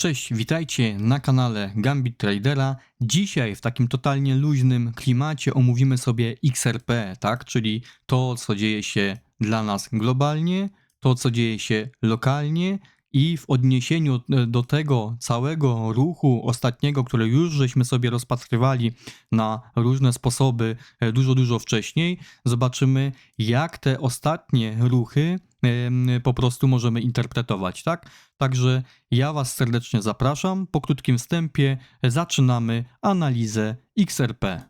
Cześć, witajcie na kanale Gambit Tradera. Dzisiaj w takim totalnie luźnym klimacie omówimy sobie XRP, tak? Czyli to, co dzieje się dla nas globalnie, to, co dzieje się lokalnie i w odniesieniu do tego całego ruchu ostatniego, który już żeśmy sobie rozpatrywali na różne sposoby e, dużo, dużo wcześniej, zobaczymy, jak te ostatnie ruchy po prostu możemy interpretować, tak? Także ja Was serdecznie zapraszam. Po krótkim wstępie zaczynamy analizę XRP.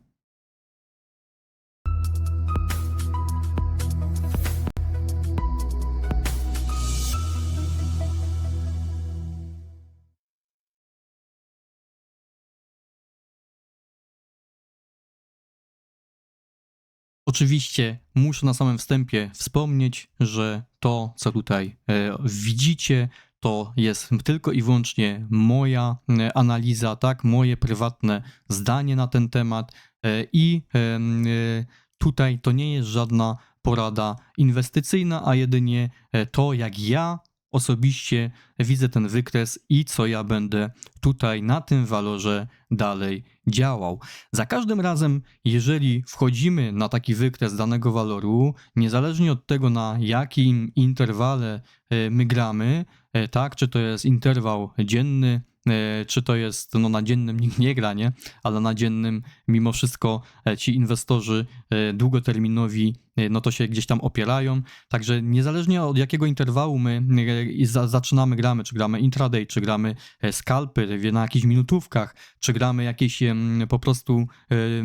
Oczywiście muszę na samym wstępie wspomnieć, że to, co tutaj e, widzicie, to jest tylko i wyłącznie moja e, analiza, tak, moje prywatne zdanie na ten temat e, i tutaj to nie jest żadna porada inwestycyjna, a jedynie to, jak ja osobiście widzę ten wykres i co ja będę tutaj na tym walorze dalej działał. Za każdym razem, jeżeli wchodzimy na taki wykres danego waloru, niezależnie od tego, na jakim interwale e, my gramy, e, tak, czy to jest interwał dzienny, czy to jest, no na dziennym nikt nie gra, nie? Ale na dziennym mimo wszystko e, ci inwestorzy e, długoterminowi, e, no to się gdzieś tam opierają. Także niezależnie od jakiego interwału my e, zaczynamy gramy, czy gramy intraday, czy gramy e, scalpy wie, na jakichś minutówkach, czy gramy jakieś po prostu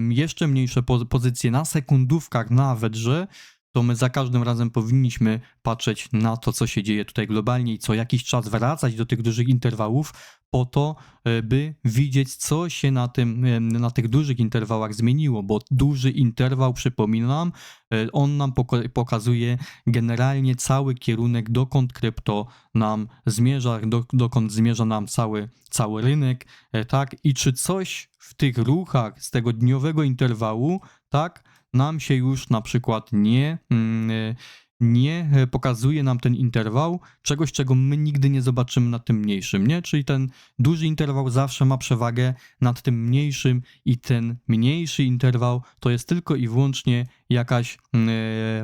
jeszcze mniejsze po, pozycje na sekundówkach nawet, że to my za każdym razem powinniśmy patrzeć na to, co się dzieje tutaj globalnie i co jakiś czas wracać do tych dużych interwałów po to, e, by widzieć, co się na, tym, em, na tych dużych interwałach zmieniło, bo duży interwał, przypominam, e, on nam pokazuje generalnie cały kierunek, dokąd krypto nam zmierza, do, dokąd zmierza nam cały, cały rynek, e, tak? I czy coś w tych ruchach z tego dniowego interwału, tak, nam się już na przykład nie, e, nie e, pokazuje nam ten interwał czegoś, czego my nigdy nie zobaczymy na tym mniejszym, nie? Czyli ten duży interwał zawsze ma przewagę nad tym mniejszym i ten mniejszy interwał to jest tylko i wyłącznie jakaś e,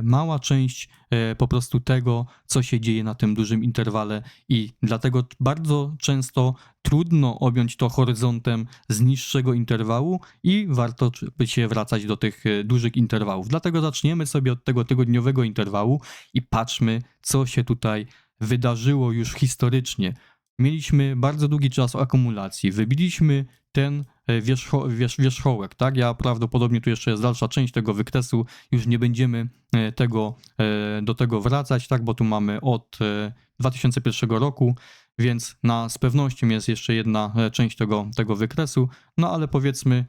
mała część e, po prostu tego, co się dzieje na tym dużym interwale i dlatego bardzo często trudno objąć to horyzontem z niższego interwału i warto by się wracać do tych e, dużych interwałów. Dlatego zaczniemy sobie od tego tygodniowego interwału i patrzmy, co się tutaj wydarzyło już historycznie. Mieliśmy bardzo długi czas akumulacji, wybiliśmy ten wierzcho, wierzch, wierzchołek, tak? Ja prawdopodobnie tu jeszcze jest dalsza część tego wykresu, już nie będziemy e, tego, e, do tego wracać, tak? Bo tu mamy od e, 2001 roku, więc na, z pewnością jest jeszcze jedna e, część tego, tego wykresu, no ale powiedzmy,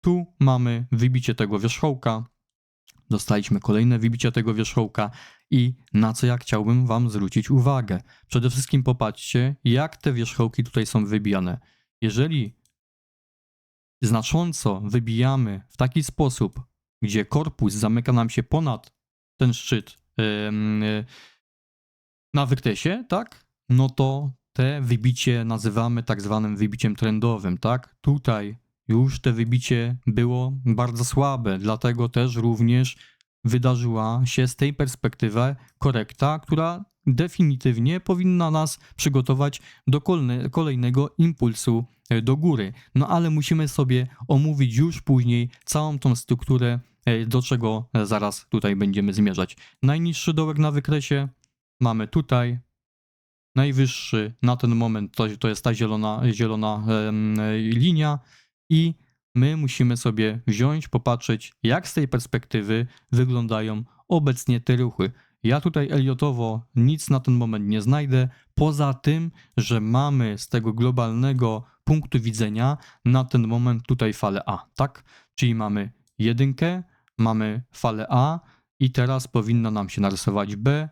tu mamy wybicie tego wierzchołka, dostaliśmy kolejne wybicie tego wierzchołka i na co ja chciałbym Wam zwrócić uwagę. Przede wszystkim popatrzcie, jak te wierzchołki tutaj są wybijane. Jeżeli znacząco wybijamy w taki sposób, gdzie korpus zamyka nam się ponad ten szczyt e, na wykresie, tak? No to te wybicie nazywamy tak zwanym wybiciem trendowym, tak? Tutaj już te wybicie było bardzo słabe, dlatego też również wydarzyła się z tej perspektywy korekta, która definitywnie powinna nas przygotować do kolejnego impulsu e, do góry. No ale musimy sobie omówić już później całą tą strukturę, e, do czego e, zaraz tutaj będziemy zmierzać. Najniższy dołek na wykresie mamy tutaj, najwyższy na ten moment to, to jest ta zielona, zielona linia i my musimy sobie wziąć, popatrzeć, jak z tej perspektywy wyglądają obecnie te ruchy. Ja tutaj Eliotowo nic na ten moment nie znajdę, poza tym, że mamy z tego globalnego punktu widzenia na ten moment tutaj falę A, tak? Czyli mamy jedynkę, mamy falę A i teraz powinna nam się narysować B,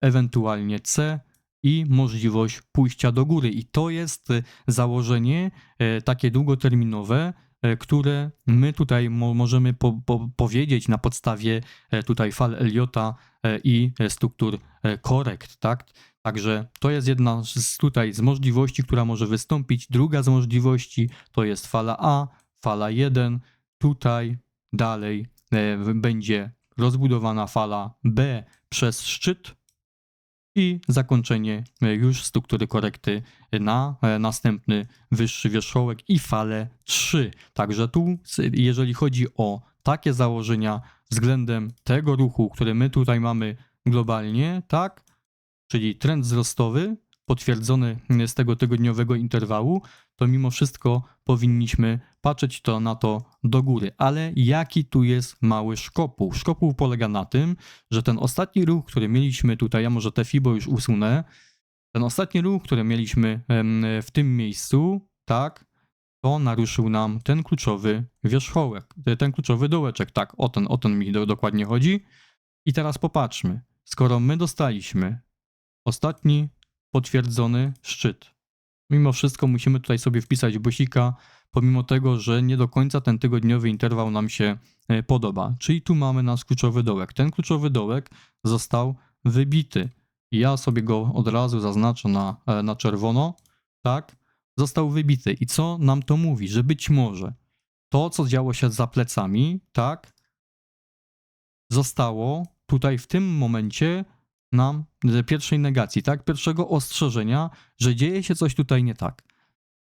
ewentualnie C i możliwość pójścia do góry. I to jest założenie e, takie długoterminowe, które my tutaj mo możemy po po powiedzieć na podstawie e, tutaj fal Eliota e, i e, struktur e, korekt, tak? Także to jest jedna z tutaj z możliwości, która może wystąpić. Druga z możliwości to jest fala A, fala 1. Tutaj dalej e, będzie rozbudowana fala B przez szczyt i zakończenie e, już struktury korekty na e, następny wyższy wierzchołek i falę 3. Także tu, jeżeli chodzi o takie założenia względem tego ruchu, który my tutaj mamy globalnie, tak, czyli trend wzrostowy potwierdzony z tego tygodniowego interwału, to mimo wszystko powinniśmy patrzeć to na to do góry. Ale jaki tu jest mały szkopuł? Szkopuł polega na tym, że ten ostatni ruch, który mieliśmy tutaj, ja może te FIBO już usunę, ten ostatni ruch, który mieliśmy w tym miejscu, tak, to naruszył nam ten kluczowy wierzchołek, ten kluczowy dołeczek, tak, o ten, o ten mi do, dokładnie chodzi. I teraz popatrzmy, skoro my dostaliśmy ostatni potwierdzony szczyt, mimo wszystko musimy tutaj sobie wpisać busika, pomimo tego, że nie do końca ten tygodniowy interwał nam się e, podoba. Czyli tu mamy nasz kluczowy dołek. Ten kluczowy dołek został wybity. Ja sobie go od razu zaznaczę na, e, na czerwono, tak? Został wybity. I co nam to mówi? Że być może to, co działo się za plecami, tak? Zostało tutaj w tym momencie nam pierwszej negacji, tak? Pierwszego ostrzeżenia, że dzieje się coś tutaj nie tak.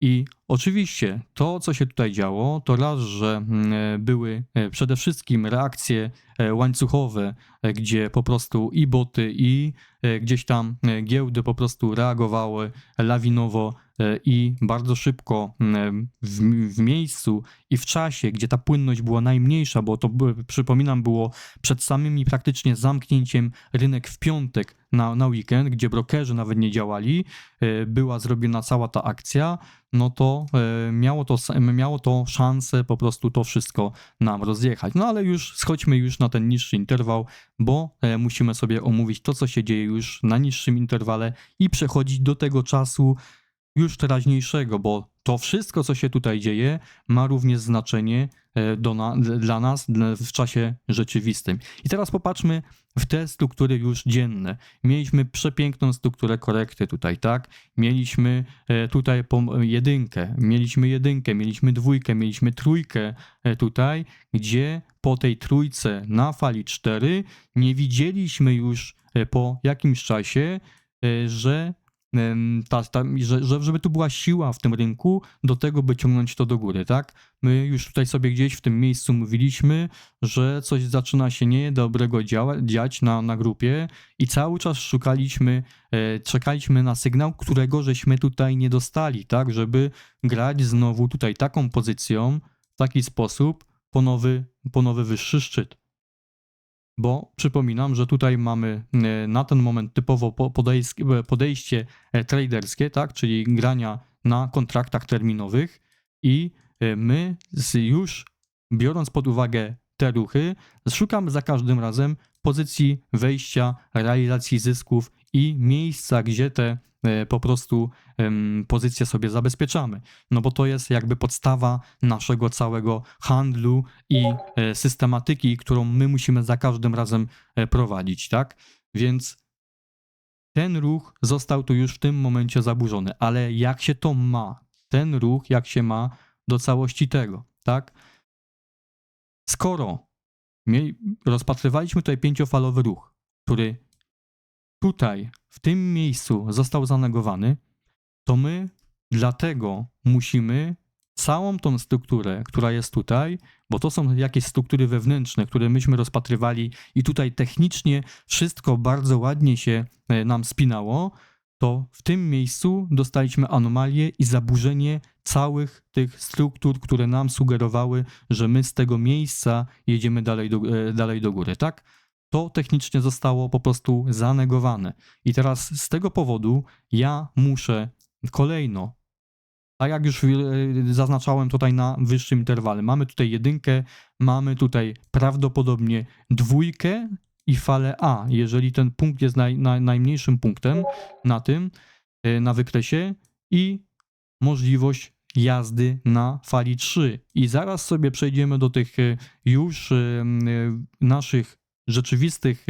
I oczywiście to, co się tutaj działo, to raz, że mm, e, były e, przede wszystkim reakcje e, łańcuchowe, gdzie po prostu i boty, i gdzieś tam giełdy po prostu reagowały lawinowo i bardzo szybko mm, w, w miejscu i w czasie, gdzie ta płynność była najmniejsza, bo to przypominam było przed samymi praktycznie zamknięciem rynek w piątek na, na weekend, gdzie brokerzy nawet nie działali, e, była zrobiona cała ta akcja, no to e, miało to, miało to szansę po prostu to wszystko nam rozjechać. No ale już schodźmy już na ten niższy interwał, bo e, musimy sobie omówić to, co się dzieje już na niższym interwale i przechodzić do tego czasu już teraźniejszego, bo to wszystko, co się tutaj dzieje, ma również znaczenie e, na, dla nas w czasie rzeczywistym. I teraz popatrzmy w te struktury już dzienne. Mieliśmy przepiękną strukturę korekty tutaj, tak? Mieliśmy e, tutaj jedynkę, mieliśmy jedynkę, mieliśmy dwójkę, mieliśmy trójkę e, tutaj, gdzie po tej trójce na fali 4 nie widzieliśmy już po jakimś czasie, że ta, ta, że, że, żeby tu była siła w tym rynku do tego, by ciągnąć to do góry, tak? My już tutaj sobie gdzieś w tym miejscu mówiliśmy, że coś zaczyna się niedobrego działa, dziać na, na grupie i cały czas szukaliśmy, e, czekaliśmy na sygnał, którego żeśmy tutaj nie dostali, tak? Żeby grać znowu tutaj taką pozycją, w taki sposób po nowy, po nowy wyższy szczyt. Bo przypominam, że tutaj mamy e, na ten moment typowo e, podejście e, traderskie, tak, czyli grania na kontraktach terminowych. I my już biorąc pod uwagę te ruchy, szukamy za każdym razem pozycji wejścia, realizacji zysków i miejsca, gdzie te po prostu em, pozycje sobie zabezpieczamy. No bo to jest jakby podstawa naszego całego handlu i e, systematyki, którą my musimy za każdym razem e, prowadzić, tak? Więc ten ruch został tu już w tym momencie zaburzony, ale jak się to ma? Ten ruch, jak się ma do całości tego, tak? Skoro rozpatrywaliśmy tutaj pięciofalowy ruch, który tutaj, w tym miejscu został zanegowany, to my dlatego musimy całą tą strukturę, która jest tutaj, bo to są jakieś struktury wewnętrzne, które myśmy rozpatrywali i tutaj technicznie wszystko bardzo ładnie się e, nam spinało, to w tym miejscu dostaliśmy anomalię i zaburzenie całych tych struktur, które nam sugerowały, że my z tego miejsca jedziemy dalej do, e, dalej do góry, tak? To technicznie zostało po prostu zanegowane. I teraz z tego powodu ja muszę kolejno, tak jak już e, zaznaczałem tutaj na wyższym interwale, mamy tutaj jedynkę, mamy tutaj prawdopodobnie dwójkę i falę A, jeżeli ten punkt jest naj, naj, najmniejszym punktem na tym, e, na wykresie i możliwość jazdy na fali 3. I zaraz sobie przejdziemy do tych e, już naszych rzeczywistych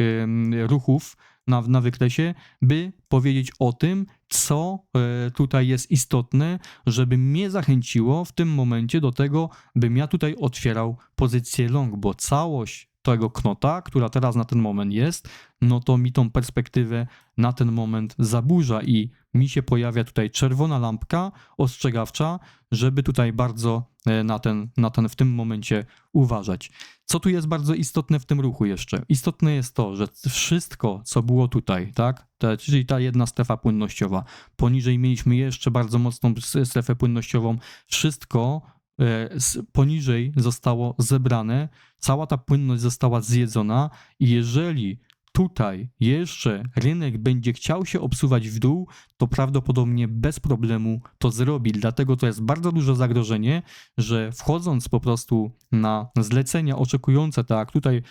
ruchów, na, na wykresie, by powiedzieć o tym, co e, tutaj jest istotne, żeby mnie zachęciło w tym momencie do tego, bym ja tutaj otwierał pozycję long, bo całość tego knota, która teraz na ten moment jest, no to mi tą perspektywę na ten moment zaburza i mi się pojawia tutaj czerwona lampka ostrzegawcza, żeby tutaj bardzo e, na ten, na ten w tym momencie uważać. Co tu jest bardzo istotne w tym ruchu jeszcze? Istotne jest to, że wszystko, co było tutaj, tak, Te, czyli ta jedna strefa płynnościowa, poniżej mieliśmy jeszcze bardzo mocną strefę płynnościową, wszystko poniżej zostało zebrane, cała ta płynność została zjedzona i jeżeli tutaj jeszcze rynek będzie chciał się obsuwać w dół, to prawdopodobnie bez problemu to zrobi. Dlatego to jest bardzo duże zagrożenie, że wchodząc po prostu na zlecenia oczekujące, tak, tutaj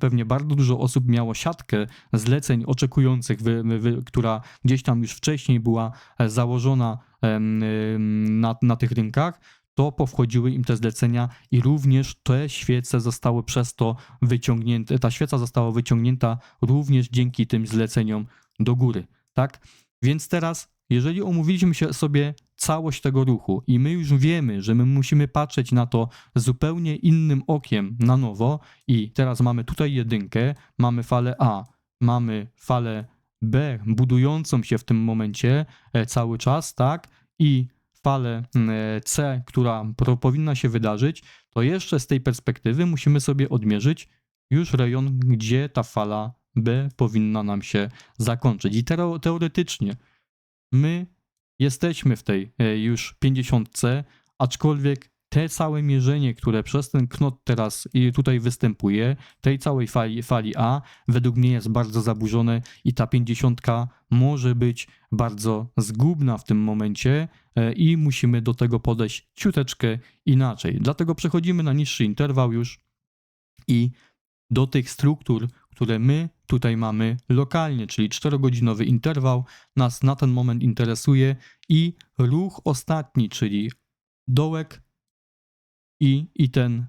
pewnie bardzo dużo osób miało siatkę zleceń oczekujących, która gdzieś tam już wcześniej była e, założona na, na tych rynkach, to powchodziły im te zlecenia i również te świece zostały przez to wyciągnięte, ta świeca została wyciągnięta również dzięki tym zleceniom do góry, tak? Więc teraz, jeżeli omówiliśmy się sobie całość tego ruchu i my już wiemy, że my musimy patrzeć na to zupełnie innym okiem na nowo i teraz mamy tutaj jedynkę, mamy falę A, mamy falę B budującą się w tym momencie e, cały czas, tak? I falę mm, e, C, która powinna się wydarzyć, to jeszcze z tej perspektywy musimy sobie odmierzyć już rejon, gdzie ta fala B powinna nam się zakończyć. I teoretycznie my jesteśmy w tej e, już 50, aczkolwiek te całe mierzenie, które przez ten knot teraz tutaj występuje, tej całej fali, fali A, według mnie jest bardzo zaburzone i ta 50 może być bardzo zgubna w tym momencie e, i musimy do tego podejść ciuteczkę inaczej. Dlatego przechodzimy na niższy interwał już i do tych struktur, które my tutaj mamy lokalnie, czyli 4-godzinowy interwał, nas na ten moment interesuje i ruch ostatni, czyli dołek i, i ten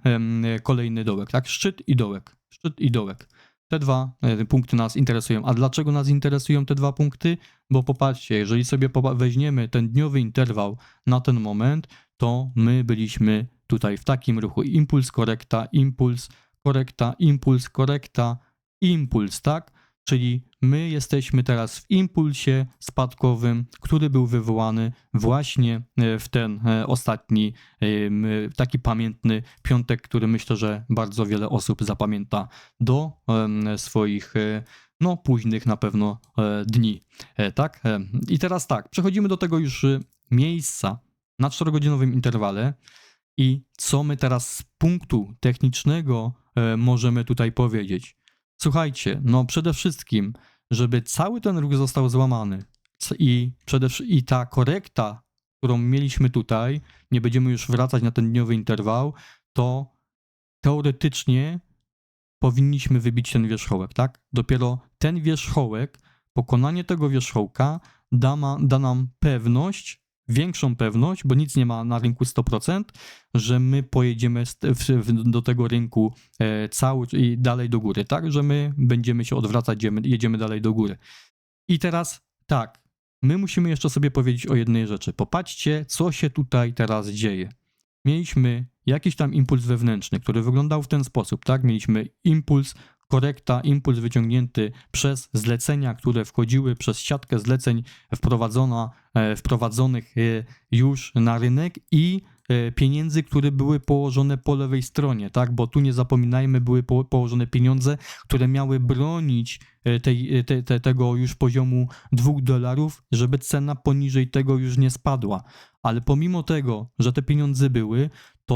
kolejny dołek, tak? Szczyt i dołek. Szczyt i dołek. Te dwa punkty nas interesują. A dlaczego nas interesują te dwa punkty? Bo popatrzcie, jeżeli sobie weźmiemy ten dniowy interwał na ten moment, to my byliśmy tutaj w takim ruchu impuls, korekta, impuls, korekta, impuls, korekta, impuls, tak? Czyli my jesteśmy teraz w impulsie spadkowym, który był wywołany właśnie e, w ten e, ostatni, e, taki pamiętny piątek, który myślę, że bardzo wiele osób zapamięta do swoich no, późnych na pewno dni. Tak? I teraz tak, przechodzimy do tego już miejsca na 4-godzinowym interwale. I co my teraz z punktu technicznego możemy tutaj powiedzieć? Słuchajcie, no przede wszystkim, żeby cały ten ruch został złamany i, przede, i ta korekta, którą mieliśmy tutaj, nie będziemy już wracać na ten dniowy interwał, to teoretycznie powinniśmy wybić ten wierzchołek, tak? Dopiero ten wierzchołek, pokonanie tego wierzchołka da, ma, da nam pewność, większą pewność, bo nic nie ma na rynku 100%, że my pojedziemy do tego rynku e, cały i dalej do góry, tak? Że my będziemy się odwracać, jedziemy dalej do góry. I teraz tak, my musimy jeszcze sobie powiedzieć o jednej rzeczy. Popatrzcie, co się tutaj teraz dzieje. Mieliśmy jakiś tam impuls wewnętrzny, który wyglądał w ten sposób, tak? Mieliśmy impuls korekta, impuls wyciągnięty przez zlecenia, które wchodziły przez siatkę zleceń wprowadzona, e, wprowadzonych e, już na rynek i e, pieniędzy, które były położone po lewej stronie, tak? Bo tu nie zapominajmy, były po, położone pieniądze, które miały bronić tej, te, te, tego już poziomu 2 dolarów, żeby cena poniżej tego już nie spadła. Ale pomimo tego, że te pieniądze były,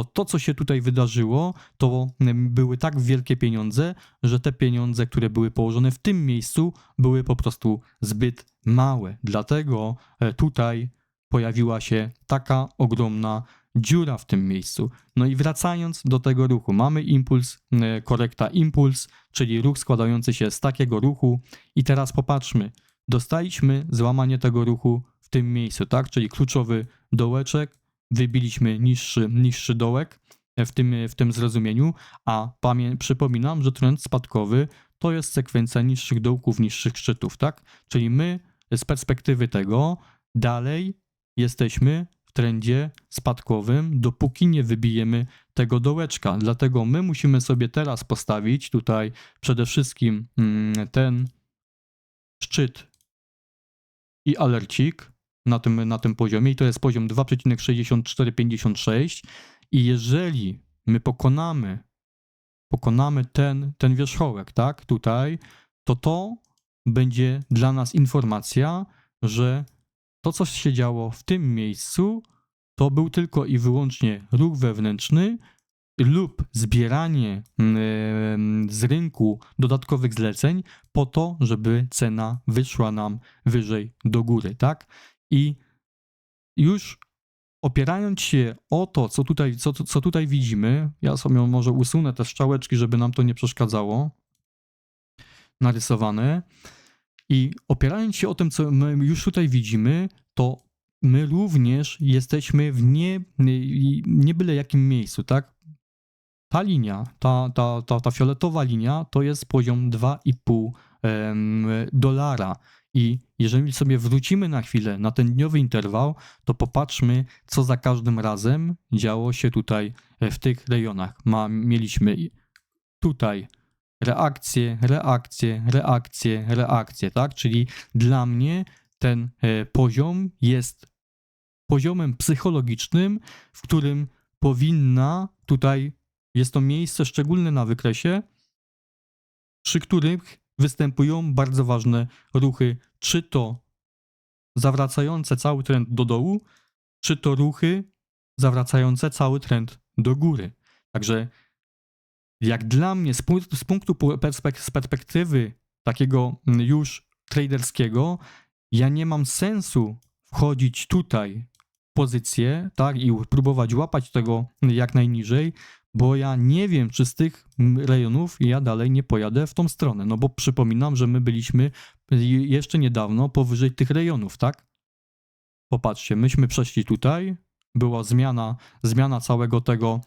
to to, co się tutaj wydarzyło, to były tak wielkie pieniądze, że te pieniądze, które były położone w tym miejscu, były po prostu zbyt małe. Dlatego e, tutaj pojawiła się taka ogromna dziura w tym miejscu. No i wracając do tego ruchu, mamy impuls, e, korekta impuls, czyli ruch składający się z takiego ruchu. I teraz popatrzmy, dostaliśmy złamanie tego ruchu w tym miejscu, tak? Czyli kluczowy dołeczek, wybiliśmy niższy, niższy dołek w tym, w tym zrozumieniu, a pamię- przypominam, że trend spadkowy to jest sekwencja niższych dołków, niższych szczytów, tak? Czyli my z perspektywy tego dalej jesteśmy w trendzie spadkowym, dopóki nie wybijemy tego dołeczka. Dlatego my musimy sobie teraz postawić tutaj przede wszystkim mm, ten szczyt i alercik na tym, na tym poziomie i to jest poziom 2,6456 i jeżeli my pokonamy pokonamy ten, ten wierzchołek, tak, tutaj, to to będzie dla nas informacja, że to, co się działo w tym miejscu, to był tylko i wyłącznie ruch wewnętrzny lub zbieranie mm, z rynku dodatkowych zleceń po to, żeby cena wyszła nam wyżej do góry, tak? I już opierając się o to, co tutaj, co, co tutaj widzimy, ja sobie może usunę te strzałeczki, żeby nam to nie przeszkadzało, narysowane. I opierając się o tym, co my już tutaj widzimy, to my również jesteśmy w nie, nie byle jakim miejscu, tak? Ta linia, ta, ta, ta, ta fioletowa linia to jest poziom 2,5 em, dolara. I jeżeli sobie wrócimy na chwilę na ten dniowy interwał, to popatrzmy, co za każdym razem działo się tutaj e, w tych rejonach. Ma, mieliśmy tutaj reakcje, reakcje, reakcje, reakcje, tak? Czyli dla mnie ten e, poziom jest poziomem psychologicznym, w którym powinna tutaj, jest to miejsce szczególne na wykresie, przy których występują bardzo ważne ruchy, czy to zawracające cały trend do dołu, czy to ruchy zawracające cały trend do góry. Także jak dla mnie z punktu, z punktu z perspektywy takiego mm, już traderskiego, ja nie mam sensu wchodzić tutaj w pozycję, tak, i próbować łapać tego jak najniżej, bo ja nie wiem, czy z tych rejonów ja dalej nie pojadę w tą stronę. No bo przypominam, że my byliśmy je- jeszcze niedawno powyżej tych rejonów, tak? Popatrzcie, myśmy przeszli tutaj, była zmiana, zmiana całego tego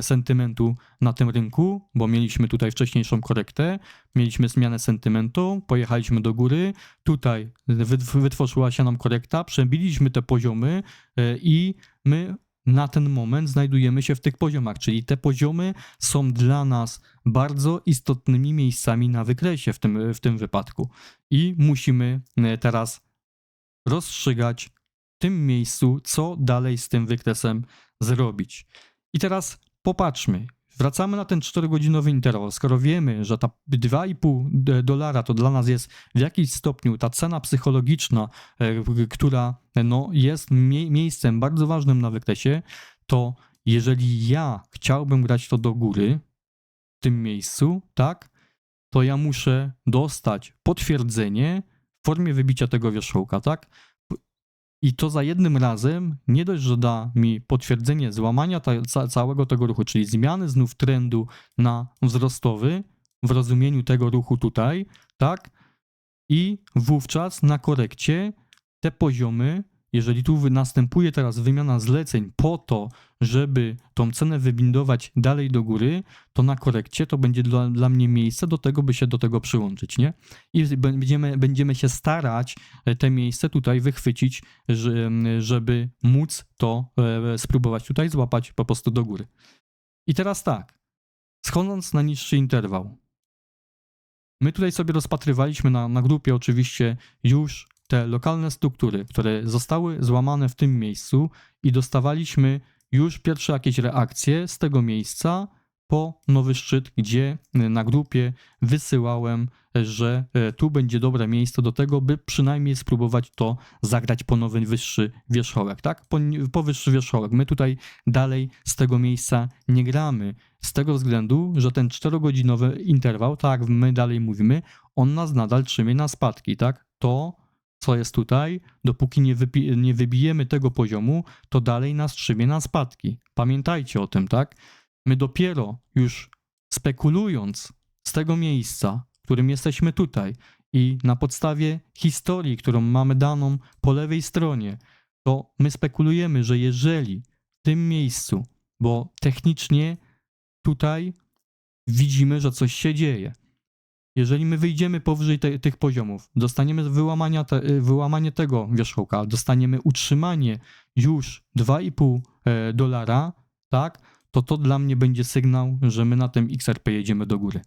sentymentu na tym rynku, bo mieliśmy tutaj wcześniejszą korektę, mieliśmy zmianę sentymentu, pojechaliśmy do góry, tutaj wyt- wytworzyła się nam korekta, przebiliśmy te poziomy e, i my na ten moment znajdujemy się w tych poziomach, czyli te poziomy są dla nas bardzo istotnymi miejscami na wykresie w tym, w tym wypadku. I musimy e, teraz rozstrzygać w tym miejscu, co dalej z tym wykresem zrobić. I teraz popatrzmy. Wracamy na ten 4-godzinowy interwał. Skoro wiemy, że ta 2,5 d- dolara to dla nas jest w jakimś stopniu ta cena psychologiczna, e, która no, jest mie- miejscem bardzo ważnym na wykresie, to jeżeli ja chciałbym grać to do góry w tym miejscu, tak, to ja muszę dostać potwierdzenie w formie wybicia tego wierzchołka, tak? I to za jednym razem nie dość, że da mi potwierdzenie złamania ta, ca, całego tego ruchu, czyli zmiany znów trendu na wzrostowy w rozumieniu tego ruchu tutaj, tak? I wówczas na korekcie te poziomy, jeżeli tu następuje teraz wymiana zleceń po to, żeby tą cenę wybindować dalej do góry, to na korekcie to będzie dla, dla mnie miejsce do tego, by się do tego przyłączyć, nie? I będziemy, będziemy się starać e, te miejsce tutaj wychwycić, że- żeby móc to e, spróbować tutaj złapać po prostu do góry. I teraz tak, schodząc na niższy interwał. My tutaj sobie rozpatrywaliśmy na, na grupie oczywiście już te lokalne struktury, które zostały złamane w tym miejscu i dostawaliśmy już pierwsze jakieś reakcje z tego miejsca po nowy szczyt, gdzie y, na grupie wysyłałem, że e, tu będzie dobre miejsce do tego, by przynajmniej spróbować to zagrać po nowy wyższy wierzchołek, tak? Po, po wyższy wierzchołek. My tutaj dalej z tego miejsca nie gramy, z tego względu, że ten 4-godzinowy interwał, tak my dalej mówimy, on nas nadal trzymie na spadki, tak? To, co jest tutaj, dopóki nie, nie wybijemy tego poziomu, to dalej nas trzymie na spadki. Pamiętajcie o tym, tak? My dopiero już spekulując z tego miejsca, w którym jesteśmy tutaj i na podstawie historii, którą mamy daną po lewej stronie, to my spekulujemy, że jeżeli w tym miejscu, bo technicznie tutaj widzimy, że coś się dzieje. Jeżeli my wyjdziemy powyżej te, tych poziomów, dostaniemy wyłamania te, y, wyłamanie tego wierzchołka, dostaniemy utrzymanie już 2,5 e, dolara, tak, to to dla mnie będzie sygnał, że my na tym XRP jedziemy do góry.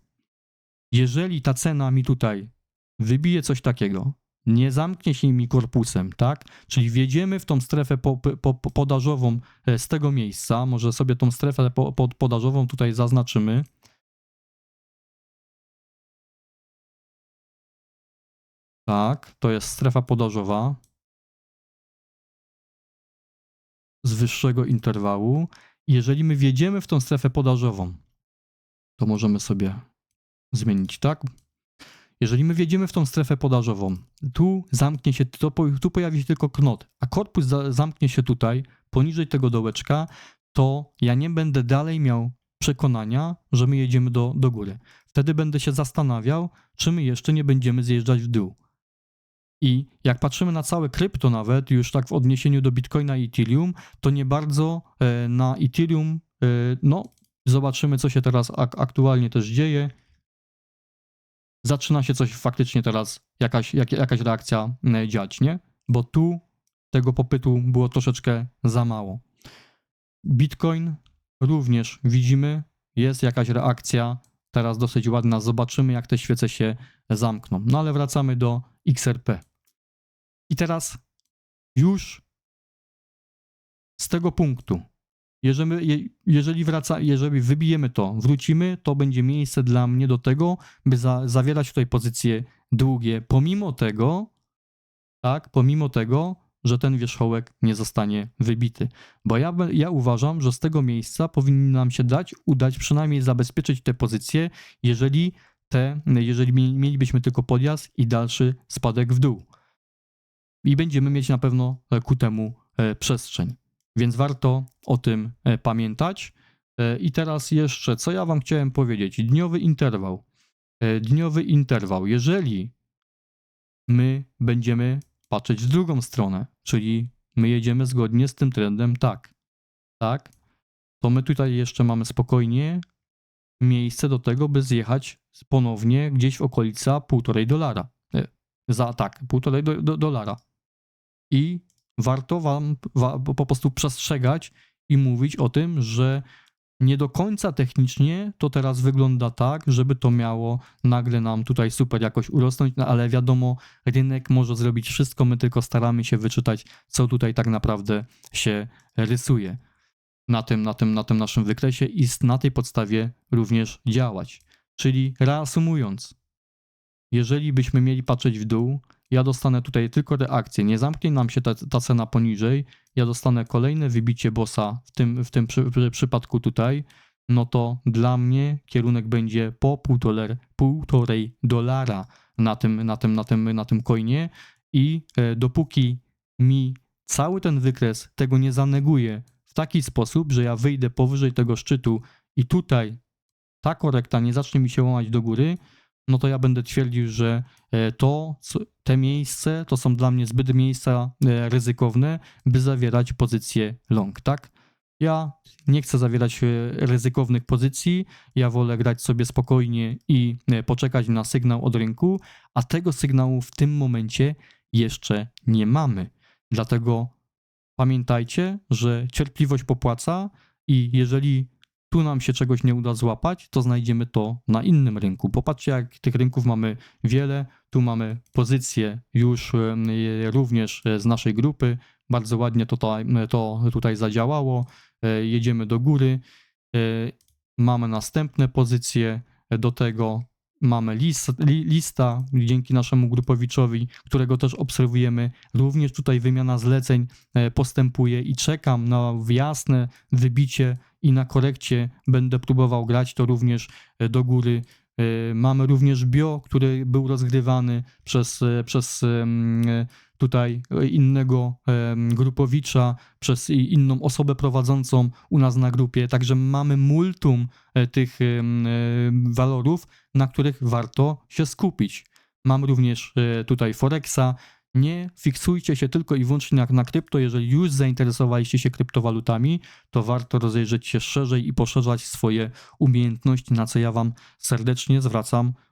Jeżeli ta cena mi tutaj wybije coś takiego, nie zamknie się mi korpusem, tak? Czyli wjedziemy w tą strefę po, po, po podażową e, z tego miejsca. Może sobie tą strefę po, po, podażową tutaj zaznaczymy. Tak, to jest strefa podażowa z wyższego interwału. Jeżeli my wjedziemy w tą strefę podażową, to możemy sobie zmienić, tak? Jeżeli my wjedziemy w tą strefę podażową, tu zamknie się, tu pojawi się tylko knot, a korpus za, zamknie się tutaj, poniżej tego dołeczka, to ja nie będę dalej miał przekonania, że my jedziemy do, do góry. Wtedy będę się zastanawiał, czy my jeszcze nie będziemy zjeżdżać w dół. I jak patrzymy na całe krypto nawet, już tak w odniesieniu do Bitcoina i Ethereum, to nie bardzo e, na Ethereum, e, no zobaczymy co się teraz ak- aktualnie też dzieje. Zaczyna się coś faktycznie teraz, jakaś, jak, jakaś reakcja dziać, nie? Bo tu tego popytu było troszeczkę za mało. Bitcoin również widzimy, jest jakaś reakcja, teraz dosyć ładna. Zobaczymy, jak te świece się zamkną. No ale wracamy do XRP. I teraz już z tego punktu, jeżeli, je- jeżeli, wraca, jeżeli wybijemy to, wrócimy, to będzie miejsce dla mnie do tego, by za, zawierać tutaj pozycje długie, pomimo tego, tak, pomimo tego, że ten wierzchołek nie zostanie wybity. Bo ja, ja uważam, że z tego miejsca powinno nam się dać, udać przynajmniej zabezpieczyć te pozycje, jeżeli te, jeżeli mie- mielibyśmy tylko podjazd i dalszy spadek w dół. I będziemy mieć na pewno e, ku temu e, przestrzeń. Więc warto o tym e, pamiętać. I teraz jeszcze, co ja Wam chciałem powiedzieć. Dniowy interwał. Dniowy interwał. Jeżeli my będziemy patrzeć w drugą stronę, czyli my jedziemy zgodnie z tym trendem tak, tak, to my tutaj jeszcze mamy spokojnie miejsce do tego, by zjechać ponownie gdzieś w okolica półtorej dolara. Za tak, półtorej do, do, dolara. I warto wam wa, po prostu przestrzegać i mówić o tym, że nie do końca technicznie to teraz wygląda tak, żeby to miało nagle nam tutaj super jakoś urosnąć, no ale wiadomo, rynek może zrobić wszystko, my tylko staramy się wyczytać, co tutaj tak naprawdę się rysuje na tym, na tym, na tym naszym wykresie i na tej podstawie również działać. Czyli reasumując, jeżeli byśmy mieli patrzeć w dół, ja dostanę tutaj tylko reakcję, nie zamknie nam się ta, ta cena poniżej, ja dostanę kolejne wybicie bossa w tym, w tym przy, przy, przypadku tutaj, no to dla mnie kierunek będzie po półtorej, dolara na tym, na tym, na tym, na tym coinie. I e, dopóki mi cały ten wykres tego nie zaneguje w taki sposób, że ja wyjdę powyżej tego szczytu i tutaj ta korekta nie zacznie mi się łamać do góry, no to ja będę twierdził, że e, to, te miejsce to są dla mnie zbyt miejsca e, ryzykowne, by zawierać pozycję long, tak? Ja nie chcę zawierać e, ryzykownych pozycji, ja wolę grać sobie spokojnie i poczekać na sygnał od rynku, a tego sygnału w tym momencie jeszcze nie mamy. Dlatego pamiętajcie, że cierpliwość popłaca i jeżeli tu nam się czegoś nie uda złapać, to znajdziemy to na innym rynku. Popatrzcie, jak tych rynków mamy wiele. Tu mamy pozycje już em, je- również e, z naszej grupy. Bardzo ładnie to, to, to tutaj zadziałało. E, Jedziemy do góry. E, Mamy następne pozycje do tego. Mamy list, li, lista dzięki naszemu grupowiczowi, którego też obserwujemy. Również tutaj wymiana zleceń e, postępuje i czekam na jasne wybicie i na korekcie będę próbował grać to również e, do góry. E, Mamy również bio, który był rozgrywany przez, przez tutaj e, innego grupowicza, przez inną osobę prowadzącą u nas na grupie. Także mamy multum e, tych e, walorów, na których warto się skupić. Mam również tutaj Forexa. Nie fiksujcie się tylko i wyłącznie na, na krypto. Jeżeli już zainteresowaliście się kryptowalutami, to warto rozejrzeć się szerzej i poszerzać swoje umiejętności, na co ja Wam serdecznie zwracam uwagę,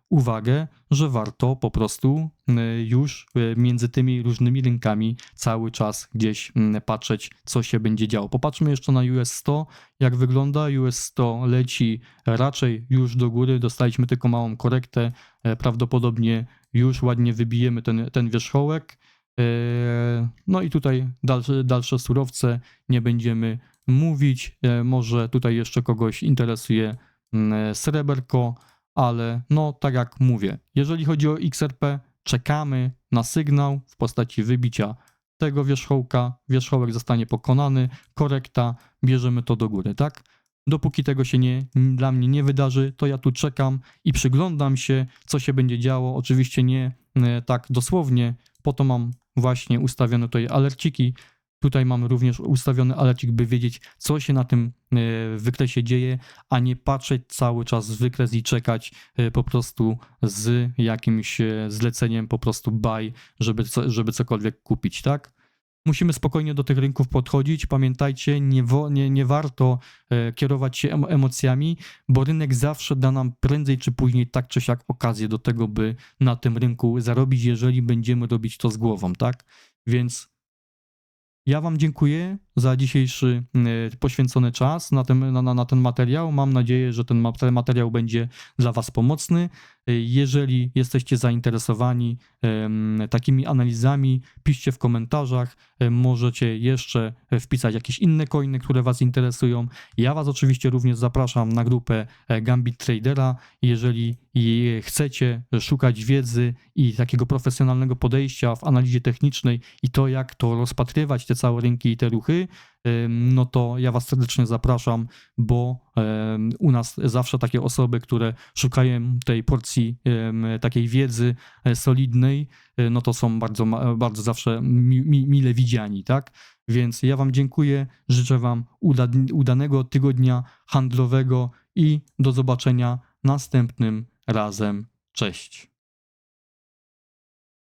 że warto po prostu y, już y, między tymi różnymi rynkami cały czas gdzieś mm, patrzeć, co się będzie działo. Popatrzmy jeszcze na US 100, jak wygląda. US 100 leci raczej już do góry, dostaliśmy tylko małą korektę, e, prawdopodobnie już ładnie wybijemy ten, ten wierzchołek. E, No i tutaj dalsze, dalsze surowce nie będziemy mówić. E, Może tutaj jeszcze kogoś interesuje mm, sreberko, ale no tak jak mówię, jeżeli chodzi o XRP, czekamy na sygnał w postaci wybicia tego wierzchołka. Wierzchołek zostanie pokonany, korekta, bierzemy to do góry, tak? Dopóki tego się nie, dla mnie nie wydarzy, to ja tu czekam i przyglądam się, co się będzie działo. Oczywiście nie e, tak dosłownie, po to mam właśnie ustawione tutaj alerciki. Tutaj mam również ustawiony alercik, by wiedzieć, co się na tym e, wykresie dzieje, a nie patrzeć cały czas w wykres i czekać e, po prostu z jakimś e, zleceniem, po prostu buy, żeby, co, żeby cokolwiek kupić, tak? Musimy spokojnie do tych rynków podchodzić. Pamiętajcie, nie, wo, nie, nie warto kierować się emo- emocjami, bo rynek zawsze da nam prędzej czy później tak czy siak okazję do tego, by na tym rynku zarobić, jeżeli będziemy robić to z głową, tak? Więc ja Wam dziękuję za dzisiejszy e, poświęcony czas na ten, na, na- ten materiał. Mam nadzieję, że ten materiał będzie dla Was pomocny. E, Jeżeli jesteście zainteresowani takimi analizami, piszcie w komentarzach. E, Możecie jeszcze wpisać jakieś inne coiny, które Was interesują. Ja Was oczywiście również zapraszam na grupę e, Gambit Tradera. Jeżeli chcecie szukać wiedzy i takiego profesjonalnego podejścia w analizie technicznej i to, jak to rozpatrywać, te całe rynki i te ruchy, no to ja Was serdecznie zapraszam, bo u nas zawsze takie osoby, które szukają tej porcji takiej wiedzy e, solidnej, e, no to są bardzo, bardzo zawsze mi, mi, mile widziani, tak? Więc ja Wam dziękuję, życzę Wam uda, udanego tygodnia handlowego i do zobaczenia następnym razem. Cześć.